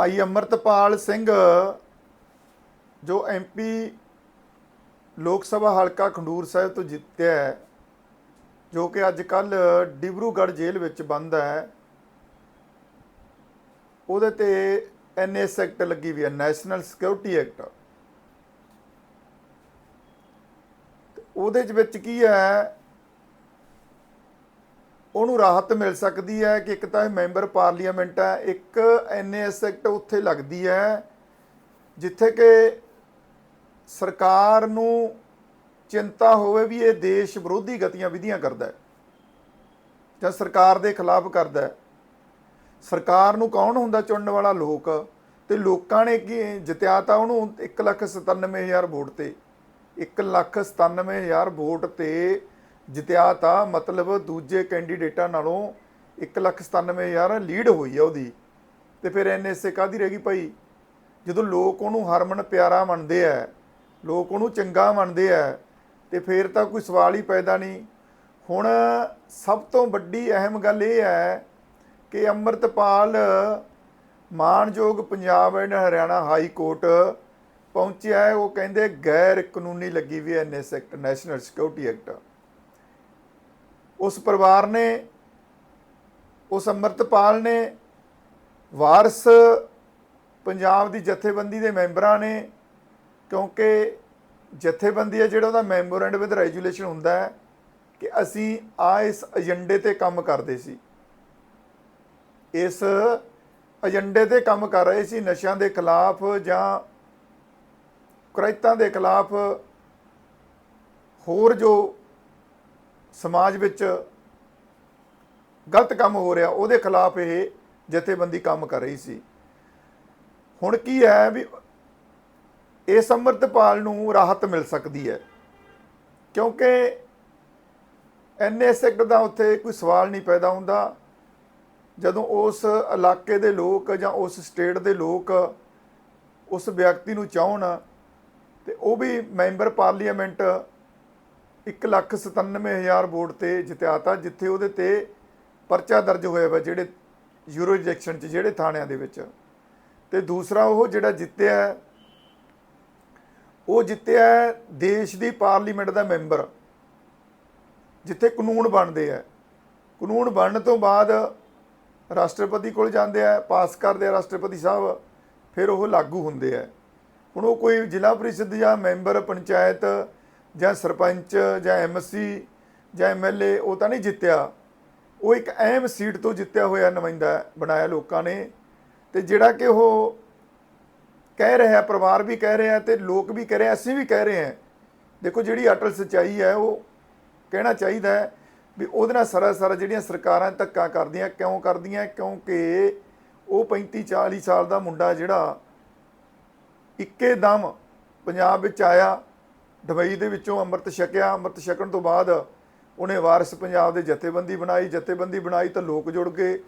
ਭਾਈ ਅਮਰਤਪਾਲ ਸਿੰਘ, ਜੋ ਐਮਪੀ ਲੋਕ ਸਭਾ ਹਲਕਾ ਖੰਡੂਰ ਸਾਹਿਬ ਤੋਂ ਜਿੱਤਿਆ ਹੈ, ਜੋ ਕਿ ਅੱਜ ਕੱਲ ਡਿਬਰੂਗੜ੍ਹ ਜੇਲ੍ਹ ਵਿੱਚ ਬੰਦ ਹੈ। ਉਹਦੇ ਤੇ ਐਨਐਸ ਐਕਟ ਲੱਗੀ ਵੀ ਹੈ, ਨੈਸ਼ਨਲ ਸਿਕਿਉਰਿਟੀ ਐਕਟ। ਉਹਦੇ ਵਿੱਚ ਕੀ ਹੈ ਉਹਨੂੰ ਰਾਹਤ ਮਿਲ ਸਕਦੀ ਹੈ ਕਿ ਇੱਕ ਤਾਂ ਇਹ ਮੈਂਬਰ ਪਾਰਲੀਮੈਂਟ ਹੈ, ਇੱਕ ਐਨਐਸ ਐਕਟ ਉੱਥੇ ਲੱਗਦੀ ਹੈ, ਜਿੱਥੇ ਕਿ ਸਰਕਾਰ ਨੂੰ ਚਿੰਤਾ ਹੋਵੇ ਵੀ ਇਹ ਦੇਸ਼ ਵਿਰੋਧੀ ਗਤੀਆਂ ਵਿਧੀਆਂ ਕਰਦਾ ਹੈ ਜਾਂ ਸਰਕਾਰ ਦੇ ਖਿਲਾਫ ਕਰਦਾ ਹੈ। ਸਰਕਾਰ ਨੂੰ ਕੌਣ ਹੁੰਦਾ ਚੁਣਨ ਵਾਲਾ? ਲੋਕ। ਤੇ ਲੋਕਾਂ ਨੇ ਕੀ ਜਿੱਤਿਆ ਤਾਂ ਉਹਨੂੰ 197000 ਵੋਟ ਤੇ 197000 ਵੋਟ ਤੇ ਜਿੱਤਿਆ ਤਾਂ ਮਤਲਬ ਦੂਜੇ ਕੈਂਡੀਡੇਟਾਂ ਨਾਲੋਂ 197000 ਲੀਡ ਹੋਈ ਆ ਉਹਦੀ। ਤੇ ਫਿਰ ਐਨਐਸਏ ਕਾਦੀ ਰਹਿ ਗਈ ਭਾਈ? ਜਦੋਂ ਲੋਕ ਉਹਨੂੰ ਹਰਮਨ ਪਿਆਰਾ ਮੰਨਦੇ ਆ, ਲੋਕ ਉਹਨੂੰ ਚੰਗਾ ਮੰਨਦੇ ਆ, ਤੇ ਫਿਰ ਤਾਂ ਕੋਈ ਸਵਾਲ ਹੀ ਪੈਦਾ ਨਹੀਂ। ਹੁਣ ਸਭ ਤੋਂ ਵੱਡੀ ਅਹਿਮ ਗੱਲ ਇਹ ਹੈ ਕਿ ਅੰਮ੍ਰਿਤਪਾਲ ਮਾਨਯੋਗ Punjab and Haryana high court ਪਹੁੰਚਿਆ ਹੈ। ਉਹ ਕਹਿੰਦੇ ਗੈਰ ਕਾਨੂੰਨੀ ਲੱਗੀ ਵੀ NS act, national security act. ਉਸ ਪਰਿਵਾਰ ਨੇ, ਉਸ ਅੰਮ੍ਰਿਤਪਾਲ ਨੇ, ਵਾਰਸ ਪੰਜਾਬ ਦੀ ਜਥੇਬੰਦੀ ਦੇ ਮੈਂਬਰਾਂ ਨੇ, ਕਿਉਂਕਿ ਜਥੇਬੰਦੀ ਹੈ ਜਿਹੜਾ ਉਹਦਾ ਮੈਮੋਰੈਂਡ ਵਿਦ ਰੈਜੂਲੇਸ਼ਨ ਹੁੰਦਾ ਹੈ ਕਿ ਅਸੀਂ ਆ ਇਸ ਏਜੰਡੇ ਤੇ ਕੰਮ ਕਰਦੇ ਸੀ। ਇਸ ਏਜੰਡੇ ਤੇ ਕੰਮ ਕਰ ਰਹੇ ਸੀ ਨਸ਼ਿਆਂ ਦੇ ਖਿਲਾਫ ਜਾਂ ਕੁਰੈਤਾਂ ਦੇ ਖਿਲਾਫ ਹੋਰ ਜੋ ਸਮਾਜ ਵਿੱਚ ਗਲਤ ਕੰਮ ਹੋ ਰਿਹਾ, ਉਹਦੇ ਖਿਲਾਫ ਇਹ ਜਥੇਬੰਦੀ ਕੰਮ ਕਰ ਰਹੀ ਸੀ। ਹੁਣ ਕੀ ਹੈ ਵੀ ਇਸ ਅੰਮ੍ਰਿਤਪਾਲ ਨੂੰ ਰਾਹਤ ਮਿਲ ਸਕਦੀ ਹੈ? ਕਿਉਂਕਿ ਐਨਐਸ ਐਕਟ ਦਾ ਉੱਥੇ ਕੋਈ ਸਵਾਲ ਨਹੀਂ ਪੈਦਾ ਹੁੰਦਾ। ਜਦੋਂ ਉਸ ਇਲਾਕੇ ਦੇ ਲੋਕ ਜਾਂ ਉਸ ਸਟੇਟ ਦੇ ਲੋਕ ਉਸ ਵਿਅਕਤੀ ਨੂੰ ਚਾਹਣ, ਤੇ ਉਹ ਵੀ ਮੈਂਬਰ ਪਾਰਲੀਮੈਂਟ 197000 ਵੋਟ ਤੇ ਜਿਤਾਤਾ ਜਿੱਥੇ ਉਹਦੇ ਤੇ ਪਰਚਾ ਦਰਜ ਹੋਇਆ ਵਾ ਜਿਹੜੇ ਯੂਰੋ ਯੂਰੋਜੈਕਸ਼ਨ ਚ, ਜਿਹੜੇ ਥਾਣਿਆਂ ਦੇ ਵਿੱਚ। ਤੇ ਦੂਸਰਾ ਉਹ ਜਿਹੜਾ ਜਿੱਤਿਆ ਉਹ ਜਿੱਤਿਆ ਦੇਸ਼ ਦੀ ਪਾਰਲੀਮੈਂਟ ਦਾ ਮੈਂਬਰ, ਜਿੱਥੇ ਕਾਨੂੰਨ ਬਣਦੇ ਆ। ਕਾਨੂੰਨ ਬਣਨ ਤੋਂ ਬਾਅਦ ਰਾਸ਼ਟਰਪਤੀ ਕੋਲ ਜਾਂਦੇ ਆ, ਪਾਸ ਕਰਦੇ ਆ ਰਾਸ਼ਟਰਪਤੀ ਸਾਹਿਬ, ਫਿਰ ਉਹ ਲਾਗੂ ਹੁੰਦੇ ਆ। ਹੁਣ ਉਹ ਕੋਈ ਜ਼ਿਲ੍ਹਾ ਪ੍ਰੀਸ਼ਦ ਜਾਂ ਮੈਂਬਰ, ਪੰਚਾਇਤ ਜਾਂ ਸਰਪੰਚ ਜਾਂ ਐਮਸੀ ਜਾਂ ਐਮਐਲਏ ਉਹ ਤਾਂ ਨਹੀਂ ਜਿੱਤਿਆ। ਉਹ ਇੱਕ ਅਹਿਮ ਸੀਟ ਤੋਂ ਜਿੱਤਿਆ ਹੋਇਆ ਨੁਮਾਇੰਦਾ ਬਣਾਇਆ ਲੋਕਾਂ ਨੇ ਤੇ ਜਿਹੜਾ ਕਿ ਉਹ ਕਹਿ ਰਿਹਾ, ਪਰਿਵਾਰ ਵੀ ਕਹਿ ਰਿਹਾ ਤੇ ਲੋਕ ਵੀ ਕਹਿ ਰਹੇ, ਅਸੀਂ ਵੀ ਕਹਿ ਰਹੇ ਹਾਂ। ਦੇਖੋ ਜਿਹੜੀ ਅਟਲ ਸਚਾਈ ਹੈ, ਉਹ ਕਹਿਣਾ ਚਾਹੀਦਾ ਹੈ ਵੀ ਉਹਦੇ ਨਾਲ ਸਾਰਾ ਸਾਰਾ ਜਿਹੜੀਆਂ ਸਰਕਾਰਾਂ ਧੱਕਾ ਕਰਦੀਆਂ, ਕਿਉਂ ਕਰਦੀਆਂ ਕਿਉਂਕਿ ਉਹ 35 40 ਸਾਲ ਦਾ ਮੁੰਡਾ ਜਿਹੜਾ ਇੱਕੇ ਦਮ ਪੰਜਾਬ ਵਿੱਚ ਆਇਆ ਦੁਬਈ ਦੇ ਵਿੱਚੋਂ ਅੰਮ੍ਰਿਤ ਛਕਿਆ, ਅੰਮ੍ਰਿਤ ਛਕਣ ਤੋਂ ਬਾਅਦ ਉਹਨੇ ਵਾਰਿਸ ਪੰਜਾਬ ਦੇ ਜਥੇਬੰਦੀ ਬਣਾਈ ਜਥੇਬੰਦੀ ਬਣਾਈ ਤਾਂ ਲੋਕ ਜੁੜ ਗਏ।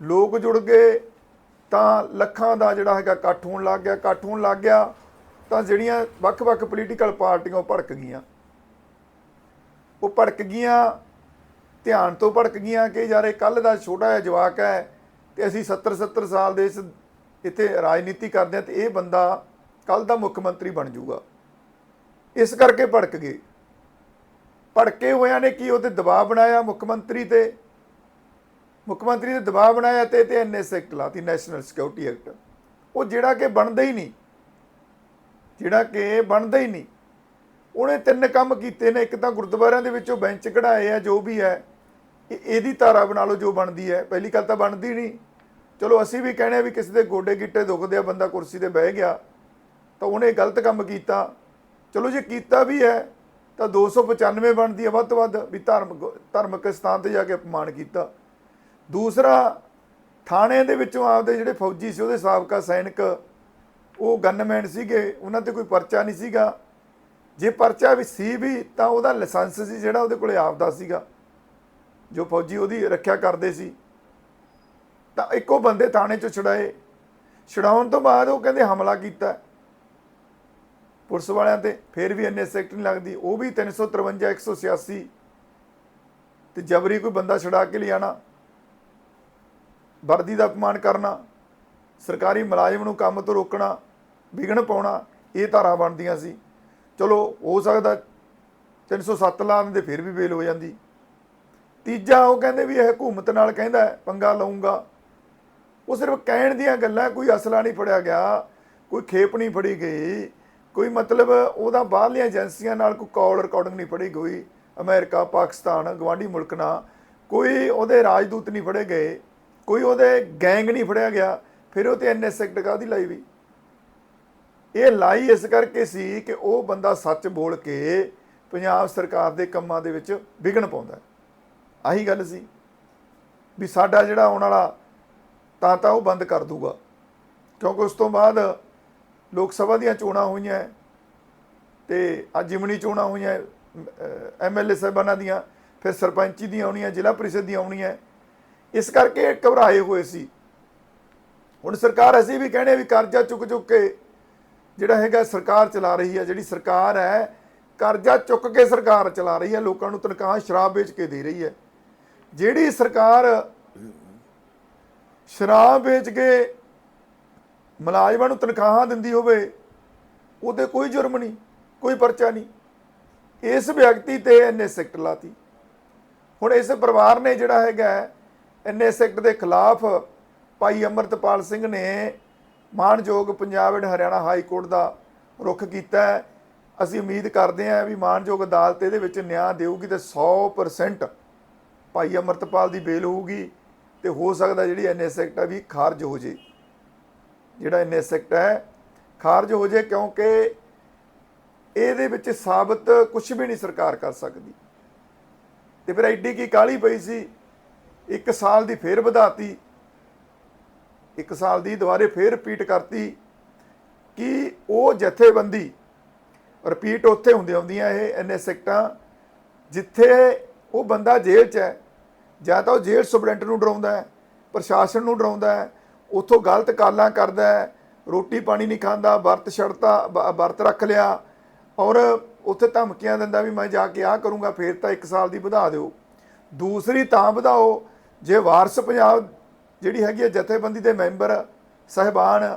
ਲੋਕ ਜੁੜ ਗਏ ਤਾਂ ਲੱਖਾਂ ਦਾ ਜਿਹੜਾ ਹੈਗਾ ਇਕੱਠ ਹੋਣ ਲੱਗ ਗਿਆ, ਇਕੱਠ ਹੋਣ ਲੱਗ ਗਿਆ ਤਾਂ ਜਿਹੜੀਆਂ ਵੱਖ-ਵੱਖ ਪੋਲੀਟੀਕਲ ਪਾਰਟੀਆਂ ਉਹ ਭੜਕ ਗਈਆਂ। ਉਹ ਭੜਕ ਗਈਆਂ, ਧਿਆਨ ਤੋਂ ਭੜਕ ਗਈਆਂ ਕਿ ਯਾਰ ਇਹ ਕੱਲ ਦਾ ਛੋਟਾ ਜਿਹਾ ਜਵਾਕ ਹੈ ਤੇ ਅਸੀਂ 70 70 ਸਾਲ ਦੇ ਇਸ ਇੱਥੇ ਰਾਜਨੀਤੀ ਕਰਦੇ ਹਾਂ ਤੇ ਇਹ ਬੰਦਾ ਕੱਲ ਦਾ ਮੁੱਖ ਮੰਤਰੀ ਬਣ ਜਾਊਗਾ। ਇਸ ਕਰਕੇ ਭੜਕ ਗਏ। ਭੜਕੇ ਹੋਇਆਂ ਨੇ ਕੀ ਉਹਤੇ ਦਬਾਅ ਬਣਾਇਆ ਮੁੱਖ ਮੰਤਰੀ ਤੇ? ਮੁੱਖ ਮੰਤਰੀ ਨੇ ਦਬਾਅ ਬਣਾਇਆ ਤੇ ਤੇ ਐਨਐਸ ਐਕਟ ਲਾਤੀ ਨੈਸ਼ਨਲ ਸਿਕਿਉਰਿਟੀ ਐਕਟ। ਉਹ ਜਿਹੜਾ ਕਿ ਬਣਦਾ ਹੀ ਨਹੀਂ। ਜਿਹੜਾ ਕਿ ਬਣਦਾ ਹੀ ਨਹੀਂ। ਉਹਨੇ ਤਿੰਨ ਕੰਮ ਕੀਤੇ ਨੇ। ਇੱਕ ਤਾਂ ਗੁਰਦੁਆਰਿਆਂ ਦੇ ਵਿੱਚੋਂ ਬੈਂਚ ਕਢਾਏ ਆ, ਜੋ ਵੀ ਹੈ, ਇਹ ਇਹਦੀ ਧਾਰਾ ਬਣਾ ਲਓ, ਜੋ ਬਣਦੀ ਹੈ। ਪਹਿਲੀ ਗੱਲ ਤਾਂ ਬਣਦੀ ਨਹੀਂ। ਚਲੋ ਅਸੀਂ ਵੀ ਕਹਿੰਦੇ ਆ ਵੀ ਕਿਸੇ ਦੇ ਗੋਡੇ ਗਿੱਟੇ ਦੁਖਦੇ ਆ, ਬੰਦਾ ਕੁਰਸੀ ਤੇ ਬਹਿ ਗਿਆ, ਤਾਂ ਉਹਨੇ ਗਲਤ ਕੰਮ ਕੀਤਾ। ਚਲੋ ਜੇ ਕੀਤਾ ਵੀ ਹੈ, ਤਾਂ 295 ਬਣਦੀ ਹੈ ਵੱਧ ਤੋਂ ਵੱਧ ਵੀ ਧਰਮ ਧਾਰਮਿਕ ਸਥਾਨ ਤੇ ਜਾ ਕੇ ਅਪਮਾਨ ਕੀਤਾ। ਦੂਸਰਾ ਥਾਣੇ ਦੇ ਵਿੱਚੋਂ ਆਪਦੇ ਜਿਹੜੇ ਫੌਜੀ ਸੀ, ਉਹਦੇ ਸਾਬਕਾ ਸੈਨਿਕ, ਉਹ ਗਨਮੈਨ ਸੀਗੇ, ਉਹਨਾਂ ਤੇ ਕੋਈ ਪਰਚਾ ਨਹੀਂ ਸੀਗਾ। ਜੇ ਪਰਚਾ ਵੀ ਸੀ ਵੀ, ਤਾਂ ਉਹਦਾ ਲਾਇਸੈਂਸ ਸੀ ਜਿਹੜਾ ਉਹਦੇ ਕੋਲੇ ਆਪਦਾ ਸੀਗਾ, ਜੋ ਫੌਜੀ ਉਹਦੀ ਰੱਖਿਆ ਕਰਦੇ ਸੀ। ਤਾਂ ਇੱਕੋ ਬੰਦੇ ਥਾਣੇ ਚੋਂ ਛੁਡਾਏ। ਛੁਡਾਉਣ ਤੋਂ ਬਾਅਦ ਉਹ ਕਹਿੰਦੇ ਹਮਲਾ ਕੀਤਾ। ਪੁਲਿਸ ਵਾਲਿਆਂ ਤੇ ਫਿਰ ਵੀ ਐਨਐਸ ਐਕਟ ਨਹੀਂ ਲੱਗਦੀ, ਉਹ ਵੀ 353 186 ਤੇ ਜਬਰੀ ਕੋਈ ਬੰਦਾ ਛੁਡਾ ਕੇ ਲਿਆਣਾ, ਵਰਦੀ ਦਾ ਅਪਮਾਨ ਕਰਨਾ, ਸਰਕਾਰੀ ਮੁਲਾਜ਼ਮ ਨੂੰ ਕੰਮ ਤੋਂ ਰੋਕਣਾ, ਵਿਘਨ ਪਾਉਣਾ, ਇਹ ਧਾਰਾ ਬਣਦੀਆਂ ਸੀ। ਚਲੋ, ਹੋ ਸਕਦਾ 307 ਲਾ ਦਿੰਦੇ, ਫਿਰ ਵੀ ਬੇਲ ਹੋ ਜਾਂਦੀ। ਤੀਜਾ ਉਹ ਕਹਿੰਦੇ ਵੀ ਇਹ ਹਕੂਮਤ ਨਾਲ ਕਹਿੰਦਾ, ਪੰਗਾ ਲਊਂਗਾ। ਉਹ ਸਿਰਫ ਕਹਿਣ ਦੀਆਂ ਗੱਲਾਂ, ਕੋਈ ਅਸਲਾ ਨਹੀਂ ਫੜਿਆ ਗਿਆ, ਕੋਈ ਖੇਪ ਨਹੀਂ ਫੜੀ ਗਈ। ਕੋਈ ਮਤਲਬ ਉਹਦਾ ਬਾਹਰਲੀਆਂ ਏਜੰਸੀਆਂ ਨਾਲ ਕੋਈ ਕਾਲ ਰਿਕਾਰਡਿੰਗ ਨਹੀਂ ਫੜੀ ਗਈ ਅਮਰੀਕਾ, ਪਾਕਿਸਤਾਨ ਗਵਾਂਢੀ ਮੁਲਕ ਨਾਲ। ਕੋਈ ਉਹਦੇ ਰਾਜਦੂਤ ਨਹੀਂ ਫੜੇ ਗਏ, ਕੋਈ ਉਹਦੇ ਗੈਂਗ ਨਹੀਂ ਫੜਿਆ ਗਿਆ, ਫਿਰ ਉਹ ਤੇ ਐਨਐਸ ਐਕਟ ਕਾਦੀ ਲਾਈ ਵੀ? ਇਹ ਲਾਈ ਇਸ ਕਰਕੇ ਸੀ ਕਿ ਉਹ ਬੰਦਾ ਸੱਚ ਬੋਲ ਕੇ ਪੰਜਾਬ ਸਰਕਾਰ ਦੇ ਕੰਮਾਂ ਦੇ ਵਿੱਚ ਵਿਘਨ ਪਾਉਂਦਾ ਆਹੀ ਗੱਲ ਸੀ। ਵੀ ਸਾਡਾ ਜਿਹੜਾ ਆਉਣ ਵਾਲਾ ਤਾਂ ਤਾਂ ਉਹ ਬੰਦ ਕਰ ਦੂਗਾ। ਕਿਉਂਕਿ ਉਸ ਤੋਂ ਬਾਅਦ ਲੋਕ ਸਭਾ ਦੀਆਂ ਚੋਣਾਂ ਹੋਈਆਂ ਤੇ ਅੱਜ ਜਿਮਣੀ ਚੋਣਾਂ ਹੋਈਆਂ ਐਮਐਲਏ ਸਾਹਿਬਾਨਾਂ ਦੀਆਂ, ਫਿਰ ਸਰਪੰਚੀ ਦੀਆਂ ਆਉਣੀਆਂ, ਜ਼ਿਲ੍ਹਾ ਪ੍ਰੀਸ਼ਦ ਦੀਆਂ ਆਉਣੀਆਂ ਇਸ ਕਰਕੇ ਘਬਰਾਏ ਹੋਏ ਸੀ। ਹੁਣ ਸਰਕਾਰ ਅਸੀਂ ਵੀ ਕਹਿੰਦੇ ਵੀ ਕਰਜ਼ਾ ਚੁੱਕ ਚੁੱਕ ਕੇ ਜਿਹੜਾ ਹੈਗਾ ਸਰਕਾਰ ਚਲਾ ਰਹੀ ਹੈ, ਜਿਹੜੀ ਸਰਕਾਰ ਹੈ, ਕਰਜ਼ਾ ਚੁੱਕ ਕੇ ਸਰਕਾਰ ਚਲਾ ਰਹੀ ਹੈ, ਲੋਕਾਂ ਨੂੰ ਤਨਖਾਹ ਸ਼ਰਾਬ ਵੇਚ ਕੇ ਦੇ ਰਹੀ ਹੈ। ਜਿਹੜੀ ਸਰਕਾਰ ਸ਼ਰਾਬ ਵੇਚ ਕੇ ਮੁਲਾਜ਼ਮਾਂ ਨੂੰ ਤਨਖਾਹਾਂ ਦਿੰਦੀ ਹੋਵੇ, ਉਹਦੇ ਕੋਈ ਜੁਰਮ ਨਹੀਂ, ਕੋਈ ਪਰਚਾ ਨਹੀਂ। ਇਸ ਵਿਅਕਤੀ ਤੇ ਐਨਏ ਸੈਕਟ ਲਾਤੀ। ਹੁਣ ਇਸ ਪਰਿਵਾਰ ਨੇ ਜਿਹੜਾ ਹੈਗਾ ਐਨਏ ਸੈਕਟ ਦੇ ਖਿਲਾਫ ਭਾਈ ਅਮਰਤਪਾਲ ਸਿੰਘ ਨੇ ਮਾਨਯੋਗ Punjab and Haryana high court ਦਾ ਰੁਖ ਕੀਤਾ ਹੈ। ਅਸੀਂ ਉਮੀਦ ਕਰਦੇ ਹਾਂ ਵੀ ਮਾਨਯੋਗ ਅਦਾਲਤ ਇਹਦੇ ਵਿੱਚ ਨਿਆਂ ਦੇਊਗੀ ਤੇ 100% ਭਾਈ ਅਮਰਤਪਾਲ ਦੀ ਬੇਲ ਹੋਊਗੀ ਤੇ ਹੋ ਸਕਦਾ ਜਿਹੜੀ ਐਨਐਸ ਐਕਟ ਆ ਵੀ ਖਾਰਜ ਹੋ ਜੇ। ਜਿਹੜਾ ਐਨਐਸ ਐਕਟ ਹੈ, ਖਾਰਜ ਹੋ ਜੇ ਕਿਉਂਕਿ ਇਹਦੇ ਵਿੱਚ ਸਾਬਤ ਕੁਝ ਵੀ ਨਹੀਂ ਸਰਕਾਰ ਕਰ ਸਕਦੀ। ਤੇ ਫਿਰ ਐਡੀ ਕੀ ਕਾਲੀ ਪਈ ਸੀ? ਇੱਕ ਸਾਲ ਦੀ ਫੇਰ ਵਧਾਤੀ। ਇੱਕ ਸਾਲ ਦੀ ਦੁਬਾਰੇ ਫੇਰ ਰਿਪੀਟ ਕਰਤੀ। ਕਿ ਉਹ ਜਥੇਬੰਦੀ ਰਿਪੀਟ ਉੱਥੇ ਹੁੰਦੀਆਂ ਹੁੰਦੀਆਂ ਇਹ ਐਨਐਸ ਸੈਕਟਾਂ, ਜਿੱਥੇ ਉਹ ਬੰਦਾ ਜੇਲ੍ਹ 'ਚ ਹੈ। ਜਾਂ ਤਾਂ ਉਹ ਜੇਲ੍ਹ ਸੁਪਰਡੈਂਟ ਨੂੰ ਡਰਾਉਂਦਾ ਹੈ, ਪ੍ਰਸ਼ਾਸਨ ਨੂੰ ਡਰਾਉਂਦਾ ਹੈ ਉੱਥੋਂ ਗਲਤ ਕਾਲਾਂ ਕਰਦਾ ਹੈ, ਰੋਟੀ ਪਾਣੀ ਨਹੀਂ ਖਾਂਦਾ, ਵਰਤ ਛੜਤਾ ਬ- ਵਰਤ ਰੱਖ ਲਿਆ। ਔਰ ਉੱਥੇ ਧਮਕੀਆਂ ਦਿੰਦਾ ਵੀ ਮੈਂ ਜਾ ਕੇ ਆਹ ਕਰੂੰਗਾ, ਫੇਰ ਤਾਂ 1 ਸਾਲ ਦੀ ਵਧਾ ਦਿਓ। ਦੂਸਰੀ ਤਾਂ ਵਧਾਓ, ਜੇ ਵਾਰਸ ਪੰਜਾਬ ਜਿਹੜੀ ਹੈਗੀ ਹੈ ਜਥੇਬੰਦੀ ਦੇ ਮੈਂਬਰ, ਸਹਿਬਾਨ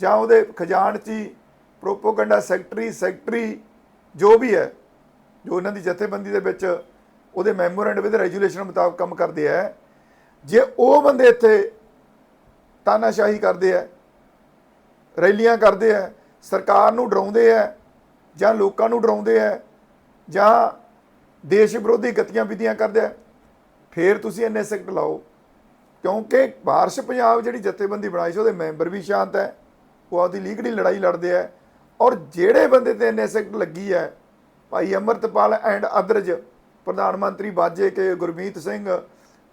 ਜਾਂ ਉਹਦੇ ਖਜ਼ਾਨਚੀ ਪ੍ਰੋਪੋਗੰਡਾ ਸੈਕਟਰੀ ਸੈਕਟਰੀ ਜੋ ਵੀ ਹੈ, ਜੋ ਉਹਨਾਂ ਦੀ ਜਥੇਬੰਦੀ ਦੇ ਵਿੱਚ ਉਹਦੇ ਮੈਮੋਰੈਂਡ ਵਿਦ ਰੈਜੂਲੇਸ਼ਨ ਮੁਤਾਬਕ ਕੰਮ ਕਰਦੇ ਆ, ਜੇ ਉਹ ਬੰਦੇ ਇੱਥੇ ਤਾਨਾਸ਼ਾਹੀ ਕਰਦੇ ਆ, ਰੈਲੀਆਂ ਕਰਦੇ ਆ, ਸਰਕਾਰ ਨੂੰ ਡਰਾਉਂਦੇ ਆ, ਜਾਂ ਲੋਕਾਂ ਨੂੰ ਡਰਾਉਂਦੇ ਆ, ਜਾਂ ਦੇਸ਼ ਵਿਰੋਧੀ ਗਤੀਆਂ ਵਿਧੀਆਂ ਕਰਦੇ ਆ, ਫੇਰ ਤੁਸੀਂ ਐਨਐਸ ਐਕਟ ਲਾਓ। ਕਿਉਂਕਿ ਬਾਰਸ਼ ਪੰਜਾਬ ਜਿਹੜੀ ਜਥੇਬੰਦੀ ਬਣਾਈ ਸੀ, ਉਹਦੇ ਮੈਂਬਰ ਵੀ ਸ਼ਾਂਤ ਹੈ, ਉਹ ਆਪਦੀ ਲੀਗਲੀ ਲੜਾਈ ਲੜਦੇ ਆ, ਔਰ ਜਿਹੜੇ ਬੰਦੇ ਤੇ ਐਨਐਸ ਐਕਟ ਲੱਗੀ ਹੈ ਭਾਈ ਅਮਰਤਪਾਲ ਐਂਡ ਅਦਰਜ ਪ੍ਰਧਾਨ ਮੰਤਰੀ ਬਾਜੇ ਕੇ, ਗੁਰਮੀਤ ਸਿੰਘ,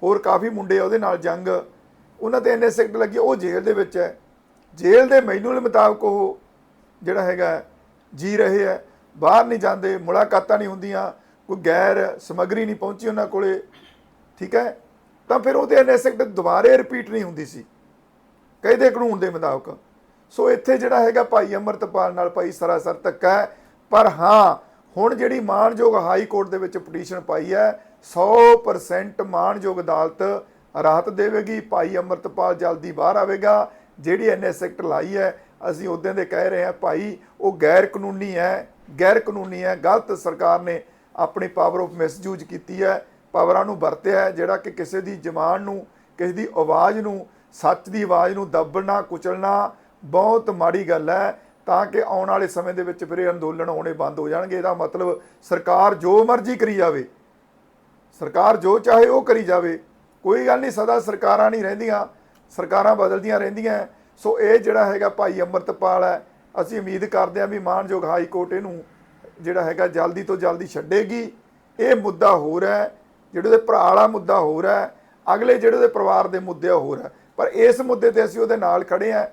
ਹੋਰ ਕਾਫੀ ਮੁੰਡੇ ਉਹਦੇ ਨਾਲ ਜੰਗ ਉਹਨਾਂ ਤੇ ਐਨਐਸ ਐਕਟ ਲੱਗੀ, ਉਹ ਜੇਲ੍ਹ ਦੇ ਵਿੱਚ ਹੈ। ਜੇਲ੍ਹ ਦੇ ਮੈਨੂਅਲ ਮੁਤਾਬਕ ਉਹ ਜਿਹੜਾ ਹੈਗਾ ਜੀ ਰਹੇ ਹੈ। ਬਾਹਰ ਨਹੀਂ ਜਾਂਦੇ, ਮੁਲਾਕਾਤਾਂ ਨਹੀਂ ਹੁੰਦੀਆਂ, ਕੋਈ ਗੈਰ ਸਮਗਰੀ ਨਹੀਂ ਪਹੁੰਚੀ ਉਹਨਾਂ ਕੋਲੇ, ਠੀਕ ਹੈ? ਤਾਂ ਫਿਰ ਉਹਦੇ ਐਨਐਸ ਐਕਟ ਦੁਬਾਰੇ ਰਿਪੀਟ ਨਹੀਂ ਹੁੰਦੀ ਸੀ। ਕਹਿੰਦੇ ਕਾਨੂੰਨ ਦੇ ਮੁਤਾਬਕ। ਸੋ ਇੱਥੇ ਜਿਹੜਾ ਹੈਗਾ ਭਾਈ ਅਮਰਤਪਾਲ ਨਾਲ ਭਾਈ ਸਰਾਸਰ ਧੱਕਾ ਹੈ। ਪਰ ਹਾਂ, ਹੁਣ ਜਿਹੜੀ ਮਾਣਯੋਗ ਹਾਈ ਕੋਰਟ ਦੇ ਵਿੱਚ ਪਟੀਸ਼ਨ ਪਾਈ ਹੈ 100% ਮਾਣਯੋਗ ਅਦਾਲਤ ਰਾਹਤ ਦੇਵੇਗੀ, ਭਾਈ ਅਮਰਤਪਾਲ ਜਲਦੀ ਬਾਹਰ ਆਵੇਗਾ। ਜਿਹੜੀ ਐਨਐਸ ਸੈਕਟ ਲਾਈ ਹੈ, ਅਸੀਂ ਉਦੋਂ ਦੇ ਕਹਿ ਰਹੇ ਹਾਂ, ਭਾਈ, ਉਹ ਗੈਰ ਕਾਨੂੰਨੀ ਹੈ ਗੈਰ ਕਾਨੂੰਨੀ ਹੈ, ਗਲਤ ਸਰਕਾਰ ਨੇ ਆਪਣੀ ਪਾਵਰ ਆਫ ਮਿਸਯੂਜ਼ ਕੀਤੀ ਹੈ ਪਾਵਰਾਂ ਨੂੰ ਵਰਤਿਆ ਹੈ, ਜਿਹੜਾ ਕਿ ਕਿਸੇ ਦੀ ਜ਼ਮਾਨ ਨੂੰ, ਕਿਸੇ ਦੀ ਆਵਾਜ਼ ਨੂੰ, ਸੱਚ ਦੀ ਆਵਾਜ਼ ਨੂੰ ਦੱਬਣਾ, ਕੁਚਲਣਾ ਬਹੁਤ ਮਾੜੀ ਗੱਲ ਹੈ, ਤਾਂ ਕਿ ਆਉਣ ਵਾਲੇ ਸਮੇਂ ਦੇ ਵਿੱਚ ਫਿਰ ਇਹ ਅੰਦੋਲਨ ਹੋਣੇ ਬੰਦ ਹੋ ਜਾਣਗੇ। ਇਹਦਾ ਮਤਲਬ ਸਰਕਾਰ ਜੋ ਮਰਜ਼ੀ ਕਰੀ ਜਾਵੇ, ਸਰਕਾਰ ਜੋ ਚਾਹੇ ਉਹ ਕਰੀ ਜਾਵੇ। ਕੋਈ ਗੱਲ ਨਹੀਂ, ਸਦਾ ਸਰਕਾਰਾਂ ਨਹੀਂ ਰਹਿੰਦੀਆਂ, ਸਰਕਾਰਾਂ ਬਦਲਦੀਆਂ ਰਹਿੰਦੀਆਂ। ਸੋ ਇਹ ਜਿਹੜਾ ਹੈਗਾ ਭਾਈ ਅਮਰਤਪਾਲ ਹੈ, ਅਸੀਂ ਉਮੀਦ ਕਰਦੇ ਹਾਂ ਵੀ ਮਾਨਯੋਗ ਹਾਈ ਕੋਰਟ ਇਹਨੂੰ ਜਿਹੜਾ ਹੈਗਾ ਜਲਦੀ ਤੋਂ ਜਲਦੀ ਛੱਡੇਗੀ। ਇਹ ਮੁੱਦਾ ਹੋਰ ਹੈ, ਜਿਹੜੇ ਉਹਦੇ ਭਰਾ ਵਾਲਾ ਮੁੱਦਾ ਹੋਰ ਹੈ, ਅਗਲੇ ਜਿਹੜੇ ਉਹਦੇ ਪਰਿਵਾਰ ਦੇ ਮੁੱਦੇ ਆ ਹੋਰ ਹੈ। ਪਰ ਇਸ ਮੁੱਦੇ ਤੇ ਅਸੀਂ ਉਹਦੇ ਨਾਲ ਖੜੇ ਹਾਂ।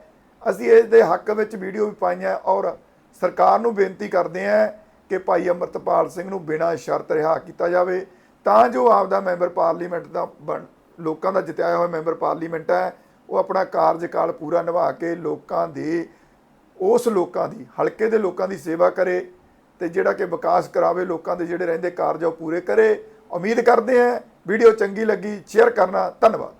ਅਸੀਂ ਇਸ ਦੇ ਹੱਕ ਵਿੱਚ ਵੀਡੀਓ ਵੀ ਪਾਈਆਂ ਔਰ ਸਰਕਾਰ ਨੂੰ ਬੇਨਤੀ ਕਰਦੇ ਹਾਂ ਕਿ ਭਾਈ ਅਮਰਤਪਾਲ ਸਿੰਘ ਨੂੰ ਬਿਨਾਂ ਸ਼ਰਤ ਰਿਹਾ ਕੀਤਾ ਜਾਵੇ, ਤਾਂ ਜੋ ਆਪਦਾ ਮੈਂਬਰ ਪਾਰਲੀਮੈਂਟ ਦਾ ਬਣ ਲੋਕਾਂ ਦਾ ਜਿਤਾਇਆ ਹੋਇਆ ਮੈਂਬਰ ਪਾਰਲੀਮੈਂਟ ਹੈ, ਉਹ ਆਪਣਾ ਕਾਰਜਕਾਲ ਪੂਰਾ ਨਿਭਾ ਕੇ ਲੋਕਾਂ ਦੇ, ਉਸ ਲੋਕਾਂ ਦੀ, ਹਲਕੇ ਦੇ ਲੋਕਾਂ ਦੀ ਸੇਵਾ ਕਰੇ ਤੇ ਜਿਹੜਾ ਕਿ ਵਿਕਾਸ ਕਰਾਵੇ, ਲੋਕਾਂ ਦੇ ਜਿਹੜੇ ਰਹਿੰਦੇ ਕਾਰਜ ਉਹ ਪੂਰੇ ਕਰੇ। ਉਮੀਦ ਕਰਦੇ ਹਾਂ ਵੀਡੀਓ ਚੰਗੀ ਲੱਗੀ, ਸ਼ੇਅਰ ਕਰਨਾ, ਧੰਨਵਾਦ।